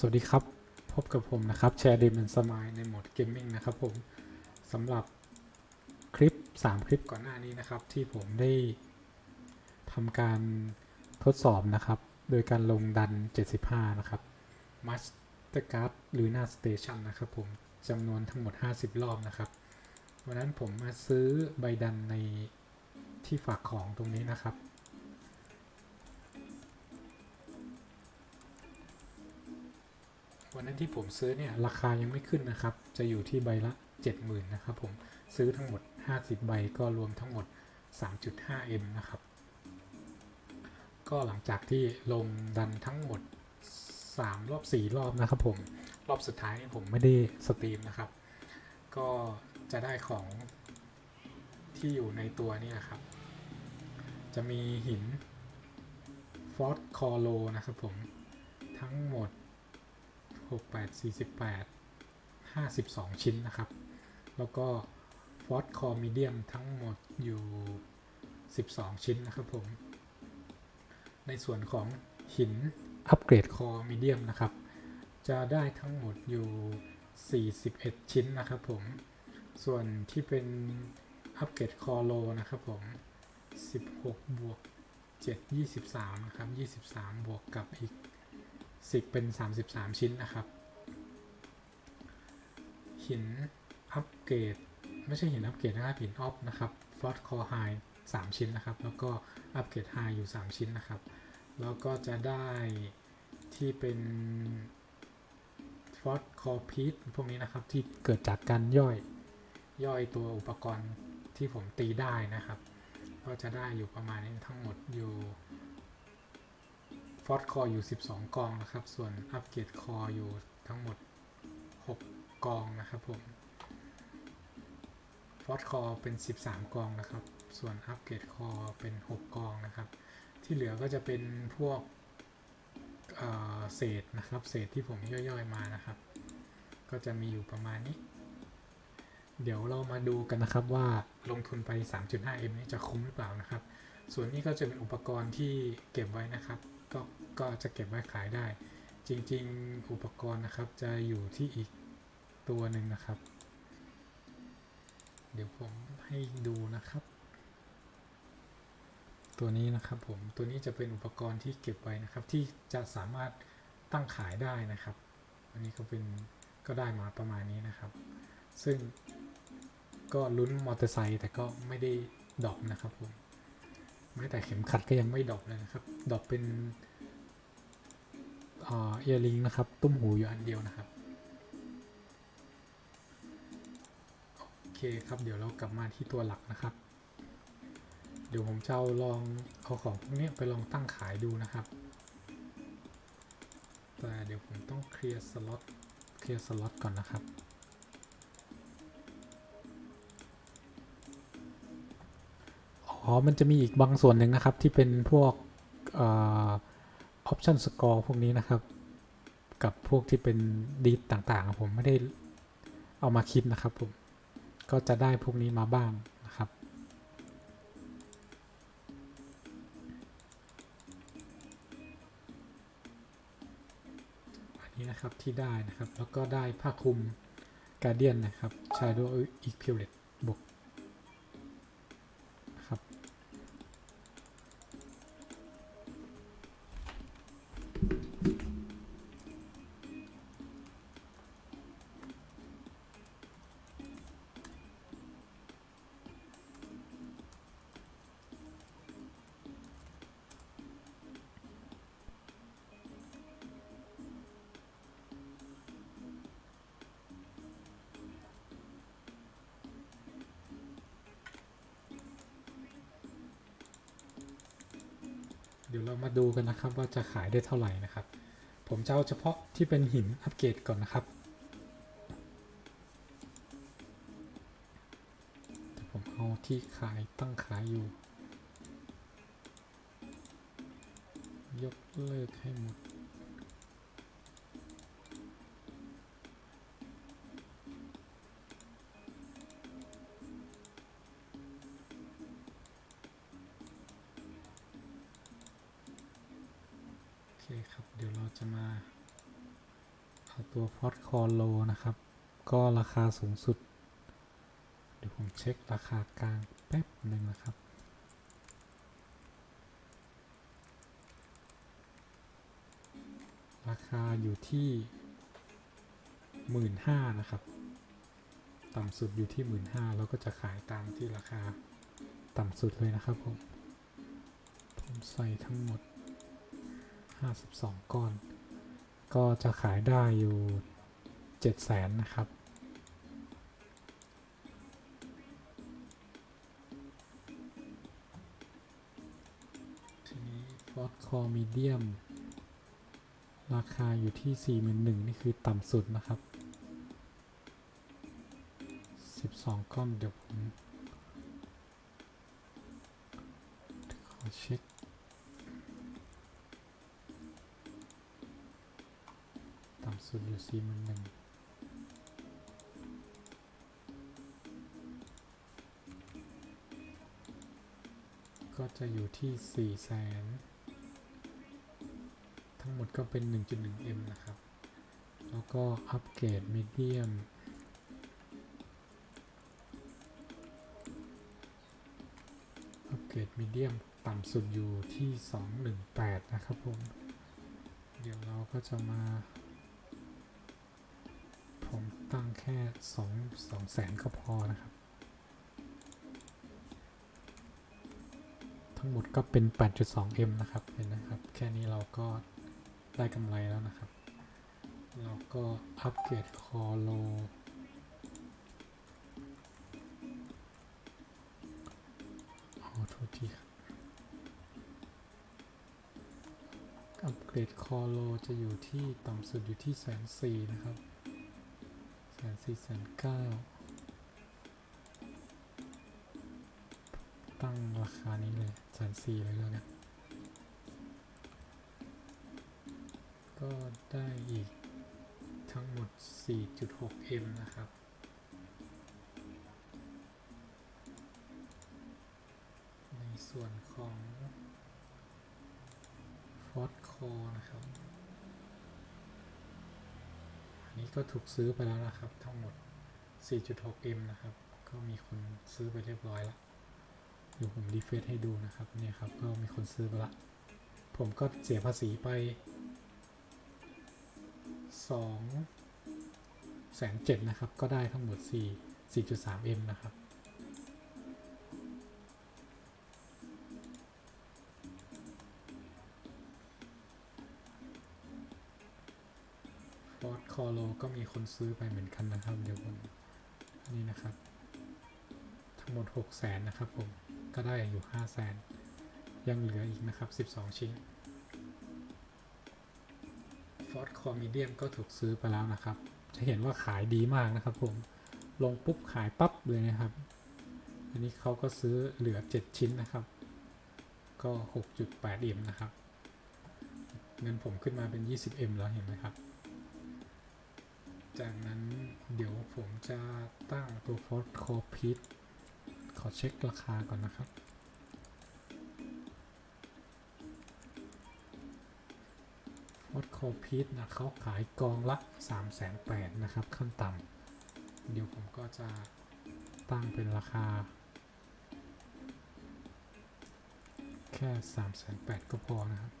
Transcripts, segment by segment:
สวัสดีครับ พบกับผมนะครับแชร์ดีมันสมายในโหมดเกมมิ่งนะครับผมสำหรับคลิป 3 คลิปก่อนหน้านี้นะครับ ที่ผมได้ทำการทดสอบนะครับ โดยการลงดัน 75 นะครับ Mastercard หรือหน้า Station นะครับผมจำนวนทั้งหมด 50 รอบนะครับวันนั้นผมมาซื้อใบดันในที่ฝากของตรงนี้นะครับ วันนั้นที่ผมซื้อเนี่ยราคายังไม่ขึ้นนะครับ จะอยู่ที่ใบละ 70,000นะครับผมซื้อทั้งหมด 50 ใบก็รวมทั้งหมด 3.5M นะครับ ก็หลังจากที่ลงดันทั้งหมด 3 รอบ 4 รอบนะครับผม รอบสุดท้ายนี่ผมไม่ได้สตรีมนะครับ ก็จะได้ของที่อยู่ในตัวนี่นะครับ จะมีหินฟอสคอโลนะครับผม ทั้งหมด 6 8 48 52 ชิ้นนะครับ แล้วก็ฟอสคอมีเดียมทั้งหมดอยู่ 12 ชิ้นนะครับผม ในส่วนของหินอัปเกรดคอมีเดียมนะครับ จะได้ทั้งหมดอยู่ 41 ชิ้นนะครับผม ส่วนที่เป็นอัปเกรดคอโลนะครับผม 16 บวก 7 23 นะครับ 23 บวกกับอีก 10 เป็น 33 ชิ้นนะครับ หินอัปเกรด ไม่ใช่หินอัปเกรดนะครับ หินออฟนะครับฟอสคอไฮ3ชิ้นนะครับ แล้วก็อัปเกรดไฮอยู่ 3 ชิ้นนะครับ แล้วก็จะได้ที่เป็นฟอสคอพีทพวกนี้นะครับ ที่เกิดจากการย่อยย่อยตัวอุปกรณ์ที่ผมตีได้นะครับ ก็จะได้อยู่ประมาณนี้ทั้งหมดอยู่ ฟอสคออยู่ 12 กองนะครับ ส่วนอัปเกรดคออยู่ทั้งหมด 6 กองนะครับผมฟอสคอเป็น 13 กองนะครับ ส่วนอัปเกรดคอเป็น 6 กองนะครับ ที่เหลือก็จะเป็นพวกเเศษนะครับ เศษที่ผมย่อยๆมานะครับ ก็จะมีอยู่ประมาณนี้ เดี๋ยวเรามาดูกันนะครับว่าลงทุนไป 3.5M นี้จะคุ้มหรือเปล่านะครับ ส่วนนี้ก็จะเป็นอุปกรณ์ที่เก็บไว้นะครับ ก็ก็จะเก็บไว้ขายได้ จริง ๆ อุปกรณ์นะครับจะอยู่ที่อีกตัวหนึ่งนะครับ เดี๋ยวผมให้ดูนะครับ ตัวนี้นะครับผมตัวนี้จะเป็นอุปกรณ์ที่เก็บไว้นะครับ ที่จะสามารถตั้งขายได้นะครับ อันนี้ก็เป็นก็ได้มาประมาณนี้นะครับ ซึ่งก็ลุ้นมอเตอร์ไซค์แต่ก็ไม่ได้ดอปนะครับผม แม้แต่เข็มขัดก็ยังไม่ดอปเลยนะครับ ดอปเป็นเอียริงนะครับ ตุ้มหูอยู่อันเดียวนะครับ โอเคครับเดี๋ยวเรากลับมาที่ตัวหลักนะครับ เดี๋ยวผมจะเอาลองเอาของพวกนี้ไปลองตั้งขายดูนะครับ แต่เดี๋ยวผมต้องเคลียร์สล็อตเคลียร์สล็อตก่อนนะครับ อ๋อ มันจะมีอีกบางส่วนหนึ่งนะครับ ที่เป็นพวกออปชันสกอร์พวกนี้นะครับ กับพวกที่เป็นดีดต่างๆ ผมไม่ได้เอามาคิดนะครับผม ก็จะได้พวกนี้มาบ้างนะครับอันนี้นะครับ ที่ได้นะครับ แล้วก็ได้ผ้าคลุมการเดียนนะครับ Shadow e q u i l e t บวก เดี๋ยวเรามาดูกันนะครับว่าจะขายได้เท่าไหร่นะครับ ผมจะเอาเฉพาะที่เป็นหินอัปเกรดก่อนนะครับแต่ผมเอาที่ขายตั้งขายอยู่ ยกเลิกให้หมด คครับ เดี๋ยวเราจะมาเอาตัวฟอสคอโลนะครับ ก็ราคาสูงสุด เดี๋ยวผมเช็คราคากลางแป๊บหนึ่งนะครับราคาอยู่ที่หมื่นห้านะครับ ต่ำสุดอยู่ที่หมื่นห้าแล้วก็จะขายตามที่ราคาต่ำสุดเลยนะครับผม ผมใส่ทั้งหมด 52 ก้อน ก็จะขายได้อยู่7แสนนะครับ ทีนี้ฟอสคอมีเดียม ราคาอยู่ที่ 41,000นี่คือต่ำสุดนะครับ 12 ก้อนเดี๋ยวผม ขอเช็ค ต่ำ สุดอยู่สี่หมื่นหนึ่งก็จะอยู่ที่สี่แสนทั้งหมดก็เป็น 1.1M นะครับ แล้วก็อัปเกรดมีเดียมอัปเกรดมีเดียมต่ำสุดอยู่ที่ 218 นะครับผม เดี๋ยวเราก็จะมา ตั้งแค่2 2แสนก็พอนะครับ ทั้งหมดก็เป็น 8.2M นะครับ เห็นนะครับ แค่นี้เราก็ได้กำไรแล้วนะครับ เราก็อัปเกรดคอโลขอโทษทีครับอัปเกรดคอโลจะอยู่ที่ต่ำสุดอยู่ที่แสนสี่นะครับ สี่แสนเก้าตั้งราคานี้เลยแสนสี่เลยแล้วกันก็ได้อีกทั้งหมด 4.6M นะครับ ในส่วนของฟอสคอนะครับ นี้ก็ถูกซื้อไปแล้วนะครับ ทั้งหมด 4.6M นะครับ ก็มีคนซื้อไปเรียบร้อยแล้วเดี๋ยวผมรีเฟซให้ดูนะครับเนี่ยครับก็มีคนซื้อไปละ ผมก็เสียภาษีไป2แสนเจ็ดนะครับ ก็ได้ทั้งหมด 4 4.3M นะครับ ก็มีคนซื้อไปเหมือนกันนะครับ เดี๋ยวผมนี่นะครับ ทั้งหมด6 0แสนนะครับผม ก็ได้อยู่5 0 0แสนยังเหลืออีกนะครับ 12 ชิ้นฟอสคอมีเดียมก็ถูกซื้อไปแล้วนะครับ จะเห็นว่าขายดีมากนะครับผม ลงปุ๊บขายปั๊บเลยนะครับ อันนี้เขาก็ซื้อเหลือ 7 ชิ้นนะครับ ก็ 6.8M นะครับ เงินผมขึ้นมาเป็น 20M แล้วเห็นไหมครับ จากนั้นเดี๋ยวผมจะตั้งตัวฟอสคพีทขอเช็คราคาก่อนนะครับฟอสคพีทนะเขาขายกองละ 3 8 0 0 0นะครับ ขั้นต่ำเดี๋ยวผมก็จะตั้งเป็นราคา แค่ 3 8 0 0 0ก็พอนะครับ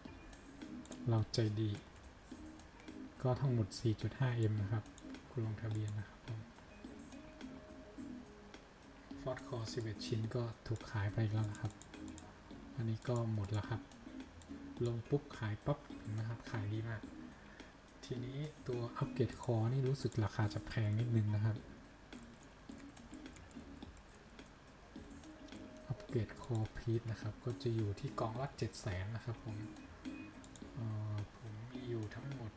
เราใจดี ก็ทั้งหมด 4.5M นะครับ ลงทะเบียนนะครับฟอร์ดคอ11 ชิ้นก็ถูกขายไปแล้วนะครับ อันนี้ก็หมดแล้วครับ ลงปุ๊บขายปั๊บนะครับขายดีมาก ทีนี้ตัวอัปเกรดคอนี่รู้สึกราคาจะแพงนิดนึงนะครับ อัปเกรดคอพีทนะครับ ก็จะอยู่ที่กองละ7 0 0 0 0นะครับผมผมมีอยู่ทั้งหมด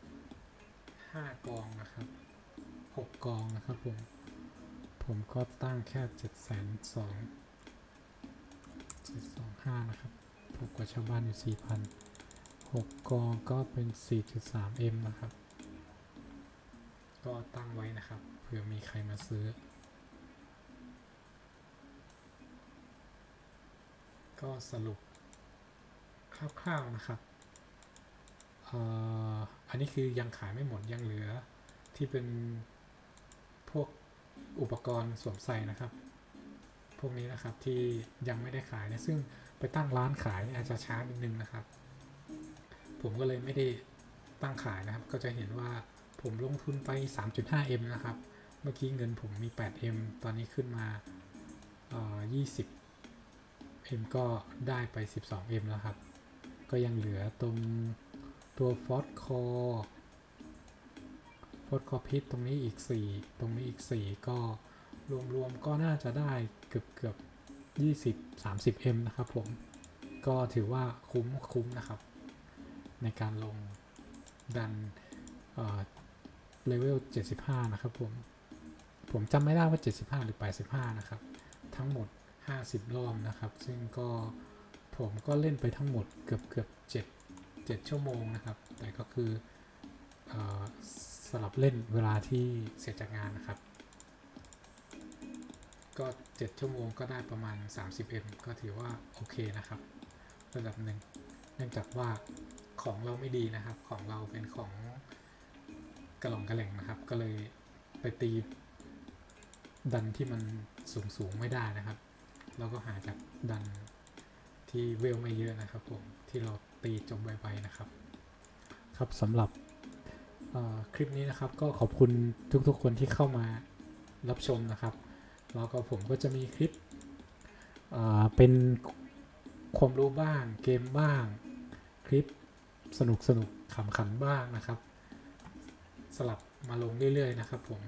5 กองนะครับ 6 กองนะครับผม ผมก็ตั้งแค่7 2 0 0 0 725 นะครับถูกกว่าชาวบ้านอยู่ 4,000 6 กองก็เป็น 4.3M นะครับ ก็ตั้งไว้นะครับ เผื่อมีใครมาซื้อ ก็สรุปคร่าวๆนะครับอ,อ,อันนี้คือยังขายไม่หมดยังเหลือที่เป็น อุปกรณ์สวมใส่นะครับ พวกนี้นะครับที่ยังไม่ได้ขายนะซึ่งไปตั้งร้านขายอาจจะช้านิดนึงนะครับ ผมก็เลยไม่ได้ตั้งขายนะครับ ก็จะเห็นว่าผมลงทุนไป 3.5M นะครับ เมื่อกี้เงินผมมี 8M ตอนนี้ขึ้นมาเอ่อ 20M ก็ได้ไป 12M แล้วครับ ก็ยังเหลือตรงตัวฟอสคอ อสคอพิษตรงนี้อีก 4 ตรงนี้อีก 4 ก็รวมๆก็น่าจะได้เกือบเกือบ20 30M นะครับผม ก็ถือว่าคุ้มคุ้มนะครับ ในการลงดันเลเวล 75 นะครับผม ผมจำไม่ได้ว่า 75 หรือ 85 นะครับ ทั้งหมด 50 รอบนะครับ ซึ่งก็ผมก็เล่นไปทั้งหมดเกือบเกือบ7 7 ชั่วโมงนะครับ แต่ก็คืออ สลับเล่นเวลาที่เสร็จจากงานนะครับ ก็ 7 ชั่วโมงก็ได้ประมาณ 30M ก็ถือว่าโอเคนะครับ ระดับหนึ่งเนื่องจากว่าของเราไม่ดีนะครับ ของเราเป็นของกระหล่องกระแหล่งนะครับ ก็เลยไปตีดันที่มันสูงสูงๆไม่ได้นะครับ เราก็หาจากดันที่เวลไม่เยอะนะครับผมที่เราตีจบไวๆนะครับ ครับสำหรับ คลิปนี้นะครับก็ขอบคุณทุกๆคนที่เข้ามารับชมนะครับ แล้วก็ผมก็จะมีคลิปเป็นความรู้บ้างเกมบ้าง คลิปสนุกสนุกขำขันบ้างนะครับ สลับมาลงเรื่อยๆนะครับผม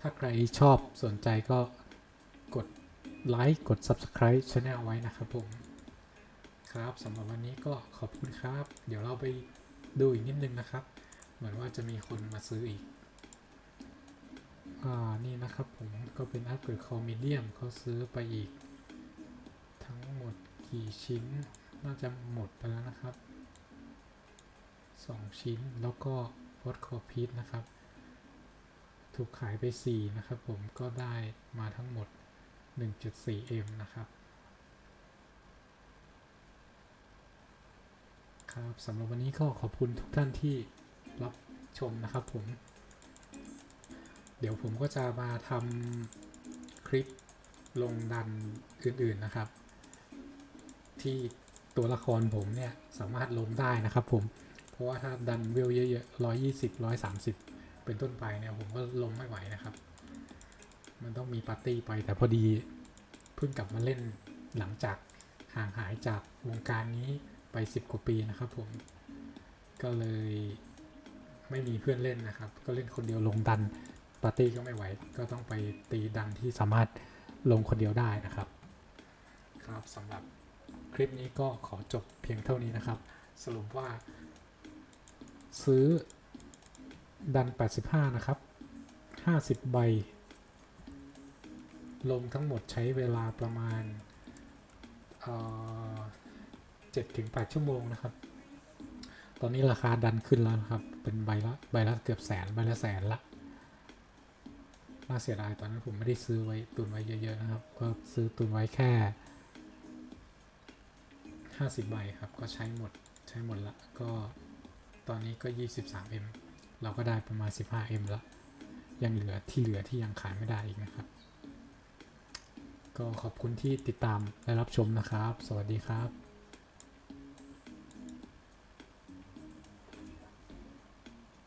ถ้าใครชอบสนใจก็กดไลค์กด Subscribe Channel ไว้นะครับผมครับสำหรับวันนี้ก็ขอบคุณครับ เดี๋ยวเราไปดูอีกนิดนึงนะครับ เหมือนว่าจะมีคนมาซื้ออีก อ่า นี่นะครับผมก็เป็นอัพเกรดคอมีเดียมเขาซื้อไปอีก ทั้งหมดกี่ชิ้น น่าจะหมดไปแล้วนะครับ 2 ชิ้นแล้วก็ฟอสคอพีทนะครับ ถูกขายไป 4 นะครับผมก็ได้มาทั้งหมด 1.4M นะครับครับสำหรับวันนี้ก็ขอบคุณทุกท่านที่ รับชมนะครับผม เดี๋ยวผมก็จะมาทำคลิปลงดันอื่นๆนะครับ ที่ตัวละครผมเนี่ยสามารถลงได้นะครับผม เพราะว่าถ้าดันเวลเยอะๆร้อยยี่สิบร้อยสามสิบเป็นต้นไปเนี่ยผมก็ลงไม่ไหวนะครับ มันต้องมีปาร์ตี้ไปแต่พอดีเพิ่งกลับมาเล่นหลังจากห่างหายจากวงการนี้ไปสิบกว่าปีนะครับผม ก็เลย ไม่มีเพื่อนเล่นนะครับ ก็เล่นคนเดียวลงดันปาร์ตี้ก็ไม่ไหว ก็ต้องไปตีดันที่สามารถลงคนเดียวได้นะครับ ครับสำหรับคลิปนี้ก็ขอจบเพียงเท่านี้นะครับ สรุปว่า ซื้อดัน 85 นะครับ 50 ใบ ลงทั้งหมดใช้เวลาประมาณเอ่อ7-8ชั่วโมงนะครับ ตอนนี้ราคาดันขึ้นแล้วครับ เป็นใบละใบละเกือบแสนใบละแสนละน่าเสียดายตอนนั้นผมไม่ได้ซื้อไว้ตุนไว้เยอะๆนะครับ ก็ซื้อตุนไว้แค่ 50 ใบครับ ก็ใช้หมดใช้หมดละ ก็ตอนนี้ก็ 23M เราก็ได้ประมาณ 15M ล้วยังเหลือที่เหลือที่ยังขายไม่ได้อีกนะครับ ก็ขอบคุณที่ติดตามและรับชมนะครับ สวัสดีครับ